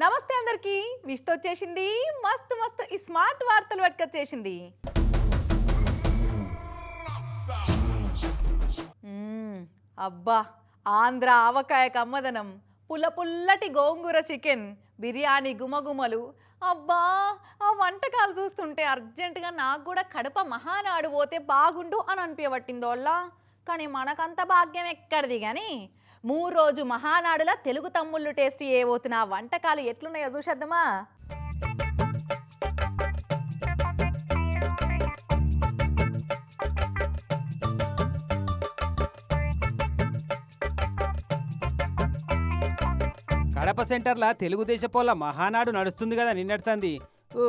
నమస్తే అందరికి. విష్తో వచ్చేసింది. మస్తు మస్తు ఈ స్మార్ట్ వార్తలు పట్టుకొచ్చేసింది. అబ్బా ఆంధ్ర ఆవకాయ కమ్మదనం పుల్ల పుల్లటి గోంగూర చికెన్ బిర్యానీ గుమగుమలు. అబ్బా ఆ వంటకాలు చూస్తుంటే అర్జెంటుగా నాకు కూడా కడప మహానాడు పోతే బాగుండు అని అనిపించబట్టిందోళ్ళ. కానీ మనకంత భాగ్యం ఎక్కడిది కానీ మూడు రోజు మహానాడుల తెలుగు తమ్ముళ్ళు టేస్ట్ చేయబోతున్న వంటకాలు ఎట్లున్నాయో చూసేద్దామా? కడప సెంటర్ల తెలుగుదేశపోల మహానాడు నడుస్తుంది కదా నిన్నటి సంది ఓ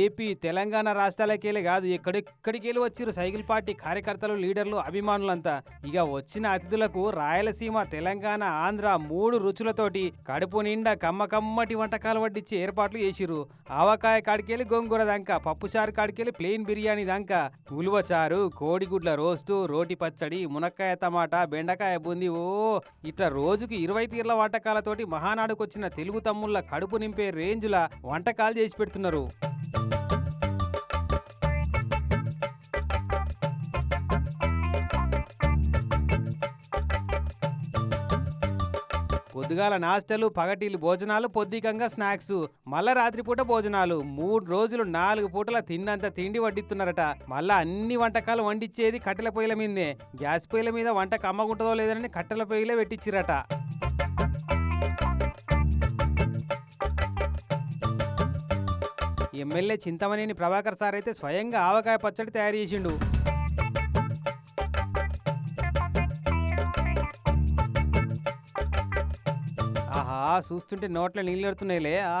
ఏపీ తెలంగాణ రాష్ట్రాలకెళ్ళి కాదు ఎక్కడెక్కడికెళ్ళి వచ్చారు సైకిల్ పార్టీ కార్యకర్తలు లీడర్లు అభిమానులంతా. ఇక వచ్చిన అతిథులకు రాయలసీమ తెలంగాణ ఆంధ్ర మూడు రుచులతోటి కడుపు నిండా కమ్మ కమ్మటి వంటకాలు వడ్డించి ఏర్పాట్లు చేసిరు ఆవకాయ కాడికెళ్ళి గోంగూర దాకా పప్పుచారు కాడికెళ్ళి ప్లెయిన్ బిర్యానీ దాకా. ఉలువ చారు కోడిగుడ్ల రోస్టు రోటి పచ్చడి మునక్కాయ టమాటా బెండకాయ బూంది ఓ. ఇట్లా రోజుకు ఇరవై తీర్ల వంటకాలతోటి మహానాడుకొచ్చిన తెలుగు తమ్ముళ్ళ కడుపు నింపే రేంజ్ల వంటకాలు చేసి పెడుతున్నారు. పొద్దుగాల నాస్టలు పగటిలు భోజనాలు పొద్దికంగా స్నాక్స్ మళ్ళా రాత్రిపూట భోజనాలు. మూడు రోజులు నాలుగు పూటల తిన్నంత తిండి వడ్డిస్తున్నారట. మళ్ళా అన్ని వంటకాలు వండిచ్చేది కట్టెల పొయ్యిల మీదే గ్యాస్ పొయ్యిల మీద వంట అమ్మకుంటుందో లేదని కట్టెల పొయ్యిలే పెట్టించిరట ఎమ్మెల్యే చింతమనేని ప్రభాకర్ సార్ అయితే స్వయంగా ఆవకాయ పచ్చడి తయారు చేసిండు. ఆహా చూస్తుంటే నోట్లో నీళ్ళు ఎడుతున్నాయిలే. ఆ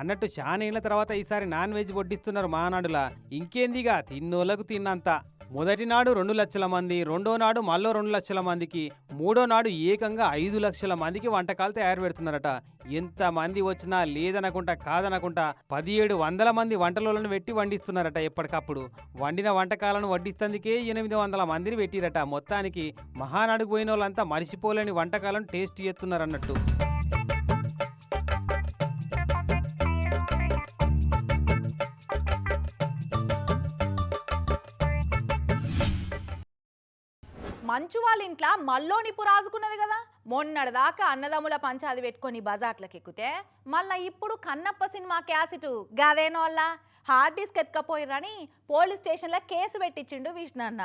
అన్నట్టు చాలా ఏళ్ళ తర్వాత ఈసారి నాన్ వెజ్ వడ్డిస్తున్నారు మహానాడులా ఇంకేందిగా తిన్నోళ్ళకు తిన్నంత. మొదటి నాడు రెండు లక్షల మంది రెండో నాడు మళ్ళీ రెండు లక్షల మందికి మూడో నాడు ఏకంగా ఐదు లక్షల మందికి వంటకాలు తయారు పెడుతున్నారట. ఎంతమంది వచ్చినా లేదనకుండా కాదనకుండా పదిహేడు వందల మంది వంటలను పెట్టి వండిస్తున్నారట ఎప్పటికప్పుడు. వండిన వంటకాలను వడ్డిస్తందుకే ఎనిమిది వందల మందిని పెట్టిరట. మొత్తానికి మహానాడుకు పోయిన వాళ్ళంతా మరిచిపోలేని వంటకాలను టేస్ట్ చేస్తున్నారన్నట్టు. మంచు వాళ్ళ ఇంట్లో మల్లోనిపు రాజుకున్నది కదా. మొన్నటిదాకా అన్నదమ్ముల పంచాది పెట్టుకొని బజార్లకు ఎక్కితే మళ్ళా ఇప్పుడు కన్నప్ప సినిమా క్యాసెట్ గదేనోళ్ళ? హార్డ్ డిస్క్ ఎత్తుకపోయిరని పోలీస్ స్టేషన్లో కేసు పెట్టించిండు విష్ణన్న.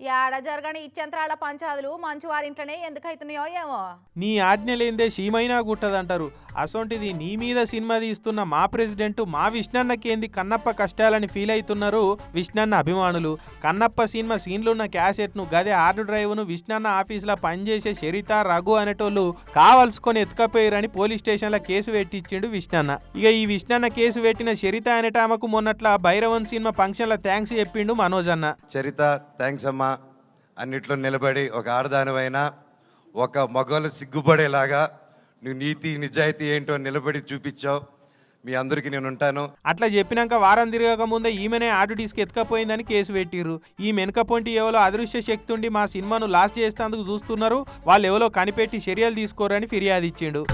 ఏడ జరగని ఇచ్చంత్రాల పంచాదులు మంచు వారింట్లోనే ఎందుకు అవుతున్నాయో ఏమో? నీ ఆజ్ఞ లేందే సీమైనా గుట్టదంటారు. అసొంటిది నీ మీద సినిమా తీస్తున్న మా ప్రెసిడెంట్ మా విష్ణన్నకేంది కన్నప్ప కష్టాలని ఫీల్ అవుతున్నారు విష్ణన్న అభిమానులు. కన్నప్ప సినిమా సీన్లున్న క్యాసెట్ను గదే ఆర్డు డ్రైవ్ను విష్ణన్న ఆఫీసులో పనిచేసే షరిత రఘు అనేటోళ్ళు కావలసుకొని ఎత్తుకపోయారని పోలీస్ స్టేషన్లో కేసు పెట్టించిండు విష్ణన్న. ఇక ఈ విష్ణన్న కేసు పెట్టిన షరిత అనేటామకు మొన్నట్ల భైరవన్ సినిమా ఫంక్షన్లో థ్యాంక్స్ చెప్పిండు మనోజ్ అన్న చరిత థ్యాంక్స్ అమ్మా. అన్నిట్లో నిలబడి ఒక ఆడదానివైనా ఒక మగవాళ్ళు సిగ్గుపడేలాగా నువ్వు నీతి నిజాయితీ ఏంటో నిలబడి చూపించావు. మీ అందరికీ నేను ఉంటాను. అట్లా చెప్పినాక వారం తిరగక ముందే ఈమెనే ఆటు డిస్క్ ఎత్తుకపోయిందని కేసు పెట్టిర్రు. ఈ మెనకపోంటి ఎవరో అదృశ్య శక్తి ఉండి మా సినిమాను లాస్ట్ చేసేందుకు చూస్తున్నారు వాళ్ళు ఎవరో కనిపెట్టి చర్యలు తీసుకోరని ఫిర్యాదు ఇచ్చిండు.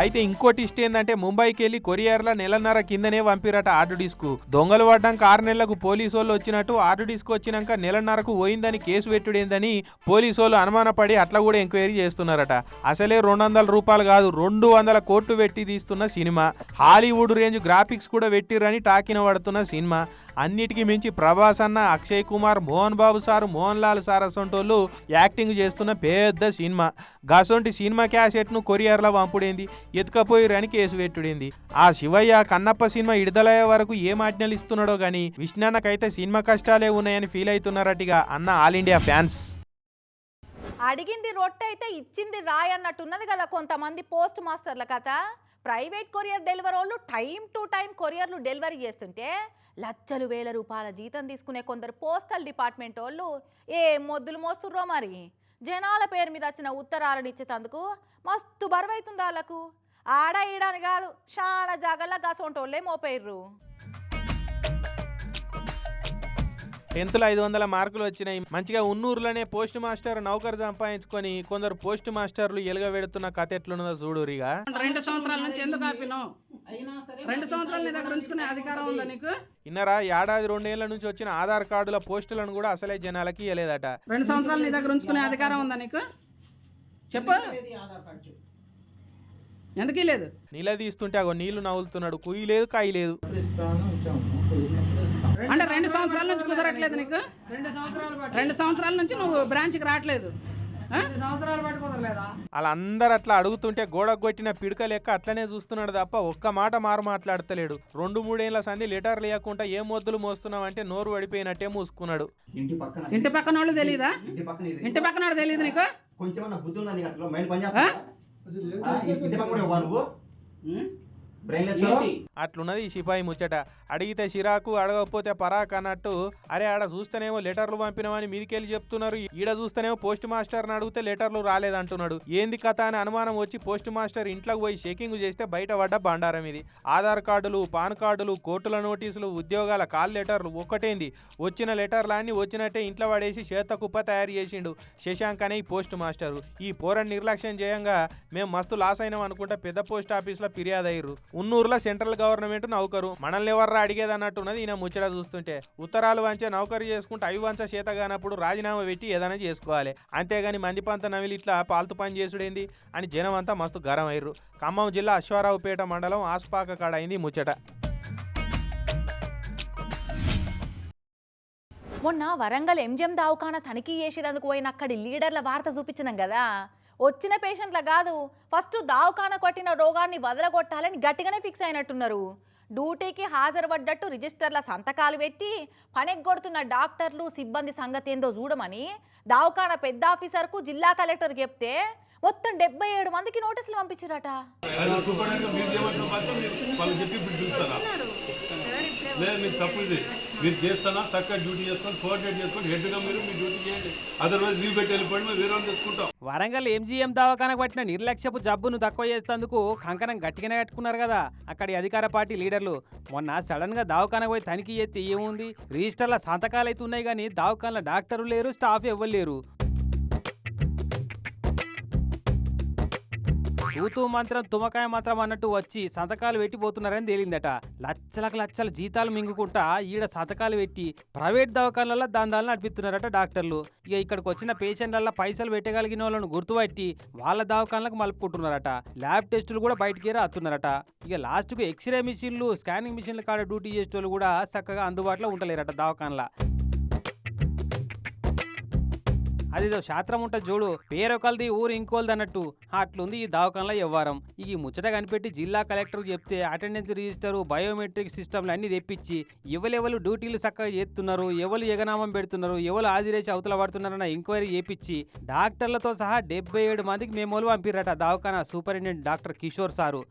అయితే ఇంకోటి ఇష్ట ఏంటంటే ముంబైకి వెళ్ళి కొరియర్ల నెలన్నర కిందనే పంపిరట ఆర్డు డిస్క్. దొంగలు పడ్డాక ఆరు నెలలకు పోలీసు వాళ్ళు వచ్చినట్టు ఆర్డు డిస్క్ వచ్చినాక నెలన్నరకు పోయిందని కేసు పెట్టుడేందని పోలీసు వాళ్ళు అనుమానపడి అట్లా కూడా ఎంక్వైరీ చేస్తున్నారట. అసలే రెండు వందల రూపాయలు కాదు రెండు వందల కోట్లు పెట్టి తీస్తున్న సినిమా. హాలీవుడ్ రేంజ్ గ్రాఫిక్స్ కూడా పెట్టిరని టాకిన పడుతున్న సినిమా. అన్నిటికీ మించి ప్రభాస్ అన్న అక్షయ్ కుమార్ మోహన్ బాబు సార్ మోహన్ లాల్ సార్ అసొంటోళ్ళు యాక్టింగ్ చేస్తున్న పెద్ద సినిమా. గసొంటి సినిమా క్యాసెట్ను కొరియర్లో పంపుడేంది? ఎత్తుకపోయిరని కేసు పెట్టుడేంది? ఆ శివయ్య కన్నప్ప సినిమా విడుదలయ్యే వరకు ఏం ఆజ్ఞలు ఇస్తున్నాడో గానీ విష్ణన్నకైతే సినిమా కష్టాలే ఉన్నాయని ఫీల్ అవుతున్నారటిగా అన్న ఆల్ ఇండియా ఫ్యాన్స్. అడిగింది రొట్టె అయితే ఇచ్చింది రాయ్ అన్నట్టున్నది కదా కొంతమంది పోస్ట్ మాస్టర్ల కథ. ప్రైవేట్ కొరియర్ డెలివరీ వాళ్ళు టైం టు టైం కొరియర్లు డెలివరీ చేస్తుంటే లక్షలు వేల రూపాయల జీతం తీసుకునే కొందరు పోస్టల్ డిపార్ట్మెంట్ వాళ్ళు ఏ మొద్దులు మోస్తుర్రో మరి? జనాల పేరు మీద వచ్చిన ఉత్తరాలను ఇచ్చేటందుకు మస్తు బరువైతుంది వాళ్ళకు ఆడ ఈడని కాదు చాలా జాగల్లా గసొంటోళ్ళే మోపేర్రు టెన్త్లో ఐదు వందల మార్కులు వచ్చినాయి. మంచిగా ఉన్నూరులోనే పోస్ట్ మాస్టర్ నౌకరు సంపాదించుకొని కొందరు పోస్ట్ మాస్టర్లు ఎలుగబెడుతున్న కథ ఎట్లున్నదో చూడురిగా రెండు సంవత్సరాల నుంచి ఎందుకు ఆపినావు? రెండు సంవత్సరాలు నీ దగ్గర ఉంచుకునే అధికారం ఉందా నీకు? ఇన్నరా ఏడాది రెండేళ్ళ నుంచి వచ్చిన ఆధార్ కార్డుల పోస్టులను కూడా అసలే జనాలకి ఇవ్వలేదట రెండు సంవత్సరాలు నీ దగ్గర ఉంచుకునే అధికారం ఉందా నీకు? చెప్పు. ఎందుకు లేదు నిలదీస్తుంటే అగో నీళ్ళు నవ్వులుతున్నాడు. కుయ్యి లేదు కాయి లేదు. అంటే రెండు సంవత్సరాల నుంచి కుదరట్లేదు నీకు? రెండు సంవత్సరాల నుంచి నువ్వు బ్రాంచ్కి రావట్లేదు. ఆ? వాళ్ళందరూ అట్లా అడుగుతుంటే గోడకు కొట్టిన పిడక లెక్క అట్లనే చూస్తున్నాడు తప్ప ఒక్క మాట మారు మాట్లాడతలేడు. రెండు మూడేళ్ళ సంధి లెటర్ లేకుండా ఏ మొద్దులు మోస్తున్నావు అంటే నోరు పడిపోయినట్టే మూసుకున్నాడు. ఇంటి పక్కన ఇంటి పక్కన వాళ్ళు తెలియదా ఇంటి పక్కన ఇది. ఇంటి పక్కన వాడు తెలియదు నీకు? కొంచెం బుద్ధి ఉందా నీకు అసలు? మైండ్ పని చేస్తా అట్లున్నది సిపాయి ముచ్చట. అడిగితే చిరాకు అడగకపోతే పరాక్ అన్నట్టు అరే ఆడ చూస్తేనేమో లెటర్లు పంపినామని మీదికెళ్ళి చెప్తున్నారు. ఈడ చూస్తేనేమో పోస్ట్ మాస్టర్ని అడిగితే లెటర్లు రాలేదంటున్నాడు. ఏంది కథ అని అనుమానం వచ్చి పోస్ట్ మాస్టర్ ఇంట్లోకి పోయి చెకింగ్ చేస్తే బయట పడ్డ బండారం ఇది. ఆధార్ కార్డులు పాన్ కార్డులు కోర్టుల నోటీసులు ఉద్యోగాల కాల్ లెటర్లు ఒక్కటేంది. వచ్చిన లెటర్లన్నీ వచ్చినట్టే ఇంట్లో పడేసి చేత కుప్ప తయారు చేసిండు శశాంక్ అనే ఈ పోస్ట్ మాస్టర్. ఈ పోరని నిర్లక్ష్యం చేయంగా మేము మస్తు లాస్ అయినాం అనుకుంటే పెద్ద పోస్ట్ ఆఫీస్లో ఫిర్యాదు అయ్యారు ఉన్నూరులో సెంట్రల్ గవర్నమెంట్ నౌకరు. మనల్ని ఎవర్రా అడిగేది అన్నట్టున్నది ఈయన ముచ్చట చూస్తుంటే. ఉత్తరాలు వంచే నౌకరు చేసుకుంటే అవి వంచ చేత కానప్పుడు రాజీనామా పెట్టి ఏదైనా చేసుకోవాలి. అంతేగాని మందిపంత నవిలి ఇట్లా పాల్తు పని చేసుడేంది? అని జనం అంతా మస్తు గరం అయ్యారు ఖమ్మం జిల్లా అశ్వారావుపేట మండలం ఆస్పాక కాడ అయింది ముచ్చట. మొన్న వరంగల్ ఎంజిఎం దావఖాన తనిఖీ చేసేదందుకు పోయిన అక్కడి లీడర్ల వార్త చూపించినాం కదా. వచ్చిన పేషెంట్ల కాదు ఫస్ట్ దావకాన కొట్టిన రోగాన్ని వదలగొట్టాలని గట్టిగానే ఫిక్స్ అయినట్టున్నారు. డ్యూటీకి హాజరుపడ్డట్టు రిజిస్టర్ల సంతకాలు పెట్టి పనెగ్గొడుతున్న డాక్టర్లు సిబ్బంది సంగతి ఏందో చూడమని దావకాన పెద్ద ఆఫీసర్కు జిల్లా కలెక్టర్ చెప్తే మొత్తం డెబ్బై ఏడు మందికి నోటీసులు పంపించారట. లేదు మీరు తప్పు ఇది మీరు చేస్తానా చక్కగా డ్యూటీ చేసుకొని కోఆర్డినేట్ చేసుకొని హెడ్గా మీరు మీ డ్యూటీ చేయండి. అదర్వైజ్ లీవ్ పెట్టి వెళ్ళిపోయి మేము వేరే తెచ్చుకుంటాం. వరంగల్ ఎంజీఎం దవాఖానకు పట్టిన నిర్లక్ష్యపు జబ్బును తక్కువ చేసేందుకు కంకణం గట్టిగానే కట్టుకున్నారు కదా. అక్కడి అధికార పార్టీ లీడర్లు. మొన్న సడన్గా దవాఖానకు పోయి తనిఖీ చేస్తే ఏముంది? రిజిస్టర్ల సంతకాలు అయితే ఉన్నాయి కానీ దవాఖానలో డాక్టర్లు లేరు స్టాఫ్ ఎవ్వరు లేరు. తూతూ మంత్రం తుమకాయ మంత్రం అన్నట్టు వచ్చి సంతకాలు పెట్టిపోతున్నారని తేలిందట. లచ్చలకు లచ్చల జీతాలు మింగుకుంటా ఈడ సంతకాలు పెట్టి ప్రైవేట్ దవాఖానలలో దాని నడిపిస్తున్నారట డాక్టర్లు. ఇక ఇక్కడికి వచ్చిన పేషెంట్లలో పైసలు పెట్టగలిగిన వాళ్ళను గుర్తుపట్టి వాళ్ళ దవాఖానలకు మలుపుకుంటున్నారట. ల్యాబ్ టెస్టులు కూడా బయటికి రాస్తున్నారట ఇక లాస్ట్కు ఎక్స్రే మిషన్లు స్కానింగ్ మిషన్ల కాడ డ్యూటీ చేసేటోళ్ళు కూడా చక్కగా అందుబాటులో ఉండలేరట దవాఖానల. అదేదో శాస్త్రం ఉంటుంది చూడు. పేరొకరిది ఊరు ఇంకోల్ది అన్నట్టు. అట్లుంది ఈ దవాఖానలో వ్యవహారం. ఈ ముచ్చట కనిపెట్టి జిల్లా కలెక్టర్ చెప్తే అటెండెన్స్ రిజిస్టర్ బయోమెట్రిక్ సిస్టమ్లు అన్ని తెప్పించి ఎవరెవరు డ్యూటీలు చక్కగా చేస్తున్నారు ఎవరు ఎగనామం పెడుతున్నారు ఎవరు హాజరేసి అవతల పడుతున్నారన్న ఎంక్వైరీ చేపించి డాక్టర్లతో సహా డెబ్బై ఏడు మందికి మేమోలు పంపిరట దవాఖానా సూపరింటెండెంట్ డాక్టర్ కిషోర్ సారు.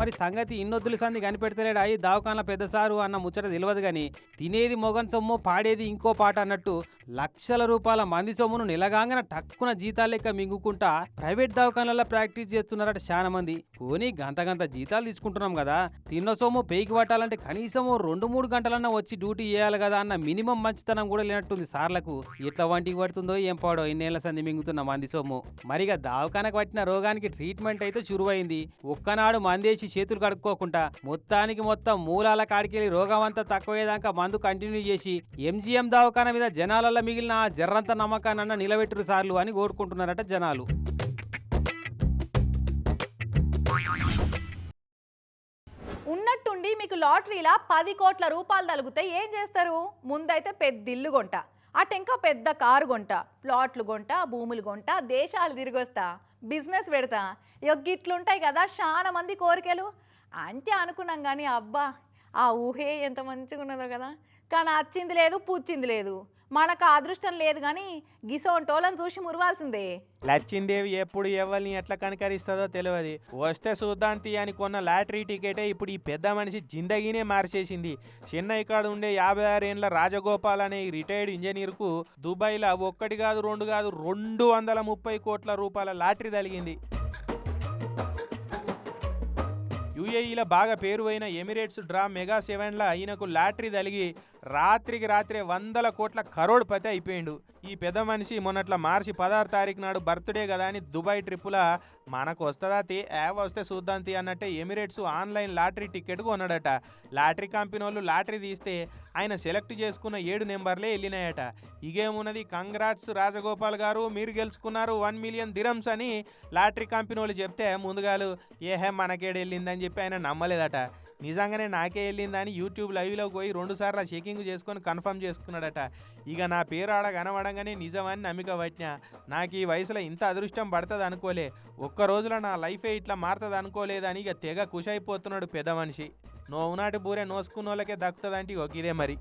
మరి సంగతి ఇన్నొద్దుల సంది కనిపెడతలేడా? ఈ దావకాన్ల పెద్ద సారు అన్న ముచ్చట తెలియదు కానీ తినేది మొగన్ సొమ్ము పాడేది ఇంకో పాట అన్నట్టు లక్షల రూపాయల మంది సొమ్మును నిలగాంగన టక్కున జీతాలు లెక్క మింగుకుంటా ప్రైవేట్ దవాఖానలలో ప్రాక్టీస్ చేస్తున్నారట చాలా మంది పోనీ గంత గంత జీతాలు తీసుకుంటున్నాం కదా? తిన్న సొమ్ము పేకి పట్టాలంటే కనీసం రెండు మూడు గంటలన్నా వచ్చి డ్యూటీ చేయాలి కదా అన్న మినిమం మంచితనం కూడా లేనట్టుంది సార్లకు. ఎట్లా వంటికి పడుతుందో ఏం పాడో ఇన్నేళ్ళ సంది మింగుతున్న మంది సొమ్ము. మరిగా దావకానకు పట్టిన రోగానికి ట్రీట్మెంట్ అయితే చురువైంది ఒక్కనాడు మందేసి చేతులు కడుక్కోకుండా మొత్తానికి మొత్తం మూలాల కాడికెళ్ళి రోగం అంతా తక్కువయ్యేదాకా మందు కంటిన్యూ చేసి ఎంజీఎం దవాఖాన మీద జనాలలో మిగిలిన ఆ జర్రంత నమ్మకాన్న నిలబెట్టురు సార్లు అని కోరుకుంటున్నారట జనాలు. ఉన్నట్టుండి మీకు లాటరీలా పది కోట్ల రూపాయలు తలుగుతే ఏం చేస్తారు? ముందైతే పెద్ద ఇల్లు కొంట. అటు ఇంకా పెద్ద కారు కొంట ప్లాట్లు కొంట భూములు కొంట దేశాలు తిరిగొస్తా బిజినెస్ పెడతా. ఇక గిట్లుంటాయి కదా చాలా మంది కోరికలు. అంతే అనుకున్నాం కానీ అబ్బా ఆ ఊహే ఎంత మంచిగా ఉన్నదో కదా. కానీ వచ్చింది లేదు పూచింది లేదు. మనకు అదృష్టం లేదు కానీ గిసోంటోళ్ళని చూసి మురవాల్సిందే. లచ్చిందేవి ఎప్పుడు ఎవరిని ఎట్లా కనకరిస్తుందో తెలియదు వస్తే సుద్ధాంతి అని కొన్న లాటరీ టికెటే ఇప్పుడు ఈ పెద్ద మనిషి జిందగీనే మార్చేసింది. చెన్నై ఇక్కడ ఉండే యాభై ఆరు రాజగోపాల్ అనే రిటైర్డ్ ఇంజనీర్కు దుబాయ్లో ఒక్కటి కాదు రెండు కాదు రెండు వందల ముప్పై కోట్ల రూపాయల లాటరీ తగిలింది. యూఏఈలో బాగా పేరువైన ఎమిరేట్స్ డ్రా మెగా సెవెన్ల ఈయనకు లాటరీ తలిగి రాత్రికి రాత్రే వందల కోట్ల కరోడ్పతి అయిపోయిండు. ఈ పెద్ద మనిషి మొన్నట్ల మార్చి పదహారు తారీఖు నాడు బర్త్డే కదా అని దుబాయ్ ట్రిప్పుల మనకు వస్తుందా తి యావ్ వస్తే చూద్దాం తి అన్నట్టే ఎమిరేట్స్ ఆన్లైన్ లాటరీ టికెట్ కొన్నాడట. లాటరీ కంపెనీ వాళ్ళు లాటరీ తీస్తే ఆయన సెలెక్ట్ చేసుకున్న ఏడు నెంబర్లే వెళ్ళినాయట. ఇగేమున్నది కంగ్రాట్స్ రాజగోపాల్ గారు మీరు గెలుచుకున్నారు వన్ మిలియన్ దిరమ్స్ అని లాటరీ కంపెనీ వాళ్ళు చెప్తే ముందుగాలు ఏహే మనకేడు వెళ్ళిందని చెప్పి ఆయన నమ్మలేదట. నిజంగానే నాకే వెళ్ళిందని యూట్యూబ్ లైవ్లోకి పోయి రెండు సార్లు చెకింగ్ చేసుకొని కన్ఫర్మ్ చేసుకున్నాడట. ఇక నా పేరు ఆడ కనబడంగానే నిజమని నమ్మిక పట్టినా. నాకు ఈ వయసులో ఇంత అదృష్టం పడుతుంది అనుకోలే. ఒక్క రోజులో నా లైఫే ఇట్లా మారుతుంది అనుకోలేదని ఇక తెగ కుషైపోతున్నాడు పెద్ద మనిషి. నోవునాటి బూరే నోసుకున్న వాళ్ళకే దక్కుతుందంటే ఒక ఇదే మరి.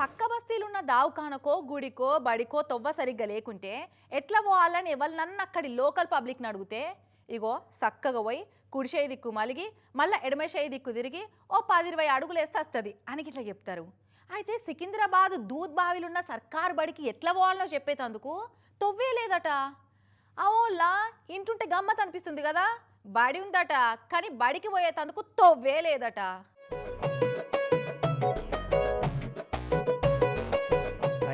పక్క బస్తీలున్న దావకానకో గుడికో బడికో తొవ్వ సరిగ్గా లేకుంటే ఎట్లా పోవాలని ఎవరినన్నా అక్కడి లోకల్ పబ్లిక్ని అడిగితే ఇగో చక్కగా పోయి కుడిచేయి దిక్కు మలిగి మళ్ళీ ఎడమచేయి దిక్కు తిరిగి ఓ పది ఇరవై అడుగులు వేస్తే వస్తుంది అని ఇట్లా చెప్తారు. అయితే సికింద్రాబాద్ దూద్ బావిలున్న సర్కార్ బడికి ఎట్లా పోవాలనో చెప్పేటందుకు తొవ్వే లేదట. అవులా ఇంటుంటే గమ్మత్ అనిపిస్తుంది కదా బడి ఉందట కానీ బడికి పోయేటందుకు తొవ్వే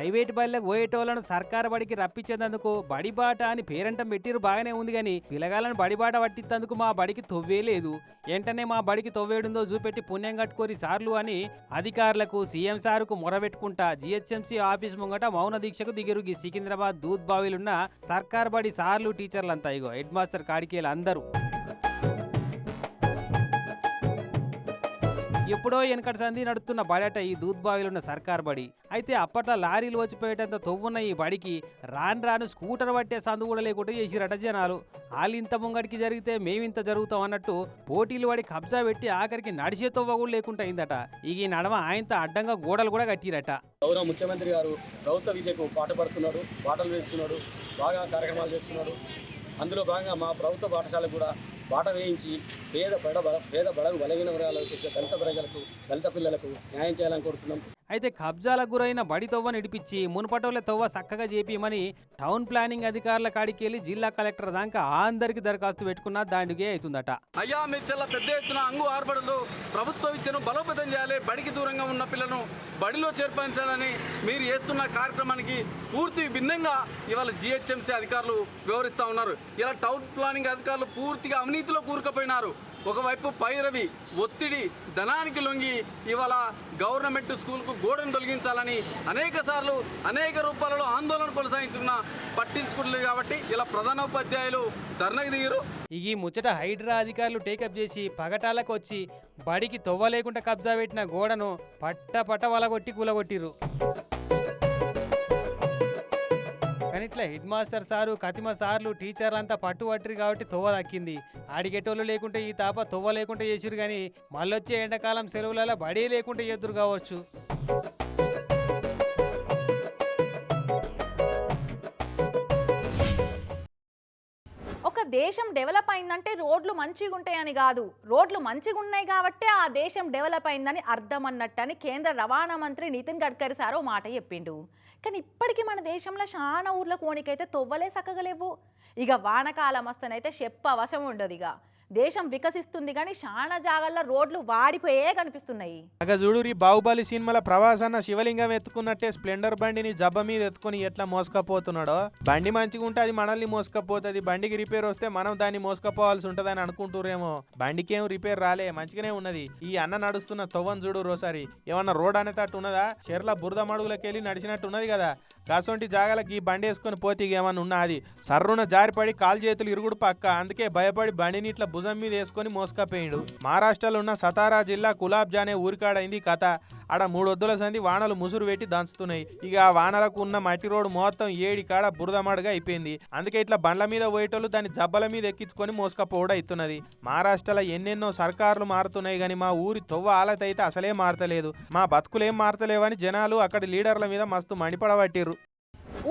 ప్రైవేట్ బడిలకు పోయేటోళ్ళను సర్కారు బడికి రప్పించేందుకు బడి బాట అని పేరంటం పెట్టిరు బాగానే ఉంది కానీ పిల్లగాలను బడి బాట పట్టించేందుకు మా బడికి తొవ్వే లేదు. వెంటనే మా బడికి తొవ్వేడుందో చూపెట్టి పుణ్యం కట్టుకోరి సార్లు అని అధికారులకు సీఎం సారుకు మొరబెట్టుకుంటా జిహెచ్ఎంసీ ఆఫీస్ ముంగట మౌన దీక్షకు దిగిరు సికింద్రాబాద్ దూద్ బావిలున్న సర్కార్ బడి సార్లు టీచర్లంతా ఇగో హెడ్ మాస్టర్ కాడికేలు అందరూ. ఎప్పుడో వెనకటి సంధి నడుస్తున్న బడట ఈ దూద్బావిలో ఉన్న సర్కార్ బడి. అయితే అప్పట్లో లారీలు వచ్చిపోయేటంత తొవ్వున్న ఈ బడికి రాను రాను స్కూటర్ పట్టే సందు కూడా లేకుండా చేసిరట జనాలు. వాళ్ళు ఇంత ముంగడికి జరిగితే మేమింత జరుగుతాం అన్నట్టు పోటీలు పడి కబ్జా పెట్టి ఆఖరికి నడిచే తొవ్వ కూడా లేకుండా అయిందట. ఇక ఈ నడమ ఆయనతో అడ్డంగా గోడలు కూడా కట్టిరట. గౌరవ ముఖ్యమంత్రి గారు ప్రభుత్వ విద్యకు పాటుపడుతున్నాడు పాటలు వేస్తున్నాడు బాగా కార్యక్రమాలు చేస్తున్నాడు. అందులో భాగంగా మా ప్రభుత్వ పాఠశాల కూడా బాట వేయించి పేద బడ పేద బడగు బలహీన వర్గాలకు దళిత ప్రజలకు దళిత పిల్లలకు న్యాయం చేయాలని కోరుతున్నాం. అయితే కబ్జాలకు గురైన బడి తొవ్వ నిడిపించి మునుపటోళ్ళ తొవ్వ చక్కగా చేపియమని టౌన్ ప్లానింగ్ అధికారుల కాడికి వెళ్ళి జిల్లా కలెక్టర్ దాకా అందరికి దరఖాస్తు పెట్టుకున్నా దానికే అవుతుందట అయ్యా మీరు చాలా పెద్ద ఎత్తున అంగు ఆర్పడలు ప్రభుత్వ విద్యను బలోపేతం చేయాలి బడికి దూరంగా ఉన్న పిల్లను బడిలో చేర్పించాలని మీరు చేస్తున్న కార్యక్రమానికి పూర్తి భిన్నంగా ఇవాళ జిహెచ్ఎంసీ అధికారులు వివరిస్తూ ఉన్నారు. ఇలా టౌన్ ప్లానింగ్ అధికారులు పూర్తిగా అవినీతిలో కూరుకుపోయినారు. ఒకవైపు పైరవి ఒత్తిడి ధనానికి లొంగి ఇవాళ గవర్నమెంట్ స్కూల్కు గోడను తొలగించాలని అనేక సార్లు అనేక రూపాలలో ఆందోళన కొనసాగించుకున్న పట్టించుకుంటలేదు కాబట్టి ఇలా ప్రధానోపాధ్యాయులు ధర్నకు దిగారు. ఈ ముచ్చట హైడ్రా అధికారులు టేకప్ చేసి పగటాలకు వచ్చి బడికి తొవ్వలేకుండా కబ్జా పెట్టిన గోడను పట్ట పట్ట వలగొట్టి కూలగొట్టిర్రు. ఇట్లా హెడ్ మాస్టర్ సారు కతిమ సార్లు టీచర్లు అంతా పట్టు పట్టిరు కాబట్టి తొవ్వ దక్కింది. ఆడిగేటోళ్ళు లేకుంటే ఈ తాప తొవ్వ లేకుంటే చేసిరు కానీ మళ్ళొచ్చే ఎండాకాలం సెలవులలో బడి లేకుంటే ఎదురు కావచ్చు. దేశం డెవలప్ అయిందంటే రోడ్లు మంచిగా ఉంటాయని కాదు. రోడ్లు మంచిగా ఉన్నాయి కాబట్టే ఆ దేశం డెవలప్ అయిందని అర్థం అన్నట్టు అని కేంద్ర రవాణా మంత్రి నితిన్ గడ్కరీ సార్ ఓ మాట చెప్పిండు. కానీ ఇప్పటికీ మన దేశంలో చాలా ఊర్ల కోణికైతే తొవ్వలే సక్కగలేవు. ఇక వానకాలం వస్తేనైతే చెప్ప అవసరం ఉండదు ఇక. దేశం వికసిస్తుంది కానీ చాలా జాగాల్లో రోడ్లు వాడిపోయే కనిపిస్తున్నాయి. అగ చూడురి బాహుబలి సినిమాల ప్రవాసన్న శివలింగం ఎత్తుకున్నట్టే స్ప్లెండర్ బండిని జబ్బ మీద ఎత్తుకొని ఎట్లా మోసుకపోతున్నాడో? బండి మంచిగా ఉంటే అది మనల్ని మోసుకపోతుంది బండికి రిపేర్ వస్తే మనం దాన్ని మోసుకపోవాల్సి ఉంటుందని అనుకుంటురేమో బండికి ఏం రిపేర్ రాలే మంచిగానే ఉన్నది. ఈ అన్న నడుస్తున్న తొవ్వను చూడు రోసారి ఏమన్నా రోడ్ అనేటట్టు ఉన్నదా? చెర్ల బురద మడుగులకి వెళ్ళి నడిచినట్టు ఉన్నది కదా. కాసొంటి జాగాలకి ఈ బండి వేసుకొని పోతే ఇక ఏమన్నా ఉన్నది సర్రున జారిపడి కాలు చేతులు ఇరుగుడు పక్క అందుకే భయపడి బండిని ఇట్లా భుజం మీద వేసుకొని మోసుకపోయిండు. మహారాష్ట్రలో ఉన్న సతారా జిల్లా కులాబ్ జానే ఊరికాడైంది కథ. ఆడ మూడొద్దుల సంది వానలు ముసురు పెట్టి దంచుతున్నాయి. ఇక ఆ వానలకు ఉన్న మట్టి రోడ్డు మొత్తం ఏడి కాడ బురదమాడుగా అయిపోయింది. అందుకే ఇట్లా బండ్ల మీద పోయేటోళ్ళు దాన్ని జబ్బల మీద ఎక్కించుకొని మోసుకపోవడం అవుతున్నది మహారాష్ట్రలో ఎన్నెన్నో సర్కార్లు మారుతున్నాయి కానీ మా ఊరి తొవ్వ ఆలత అయితే అసలే మారతలేదు. మా బతుకులేం మారతలేవని జనాలు అక్కడి లీడర్ల మీద మస్తు మణిపడబట్టిర్రు.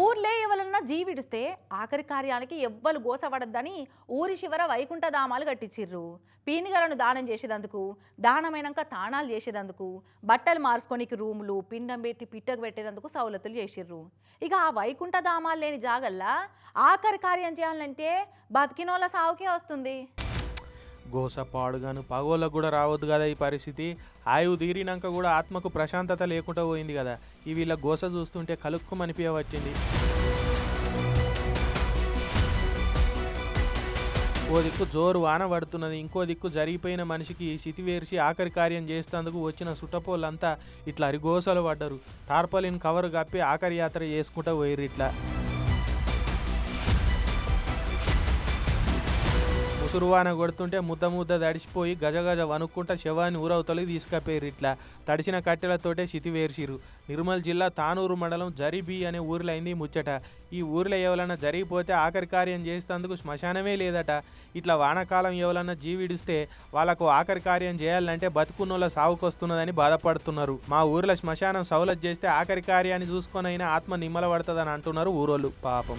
ఊర్లే ఎవరన్నా జీవిడిస్తే ఆఖరి కార్యానికి ఎవ్వరు గోసపడద్దని ఊరి శివర వైకుంఠ దామాలు కట్టించిర్రు. పీనిగలను దానం చేసేదందుకు దానమైనాక తాణాలు చేసేదందుకు బట్టలు మార్చుకోనికి రూములు పిండం పెట్టి పిట్టకు పెట్టేదందుకు సౌలతులు చేసిర్రు. ఇక ఆ వైకుంఠ దామాలు లేని జాగల్లా ఆఖరి కార్యం చేయాలంటే బతికినోళ్ళ సావుకే వస్తుంది. గోస పాడుగాను పగోళ్ళకు కూడా రావద్దు కదా ఈ పరిస్థితి. ఆయువు తీరినాక కూడా ఆత్మకు ప్రశాంతత లేకుండా పోయింది కదా. ఈ వీళ్ళ గోస చూస్తుంటే కలుక్కు వచ్చింది ఓ దిక్కు జోరు వాన పడుతున్నది. ఇంకో దిక్కు జరిగిపోయిన మనిషికి చితి వేర్చి ఆఖరి కార్యం చేసేందుకు వచ్చిన సుట్టపోలంతా ఇట్లా అరిగోసలు పడ్డరు. టార్పలిన్ కవర్ కప్పి ఆఖరి యాత్ర చేసుకుంటూ పోయిర్రు ఇట్లా. తురువాన కొడుతుంటే ముద్ద ముద్ద తడిసిపోయి గజ గజ వనుక్కుంటా శవాన్ని ఊరవతలకి తీసుకపోయారు ఇట్లా. తడిసిన కట్టెలతోటే చితి వేర్చిరు నిర్మల్ జిల్లా తానూరు మండలం జరిబి అనే ఊరిలో అయింది ముచ్చట. ఈ ఊరిలో ఎవరన్నా జరిగిపోతే ఆఖరి కార్యం చేసేందుకు శ్మశానమే లేదట. ఇట్లా వానకాలం ఎవరన్నా జీవిడిస్తే వాళ్ళకు ఆఖరి కార్యం చేయాలంటే బతుకున్నోళ్ళ సావుకొస్తున్నదని బాధపడుతున్నారు. మా ఊర్లో శ్మశానం సౌలత్ చేస్తే ఆఖరి కార్యాన్ని చూసుకొనైనా ఆత్మ నిమ్మలపడుతుందని అంటున్నారు ఊరోళ్ళు. పాపం.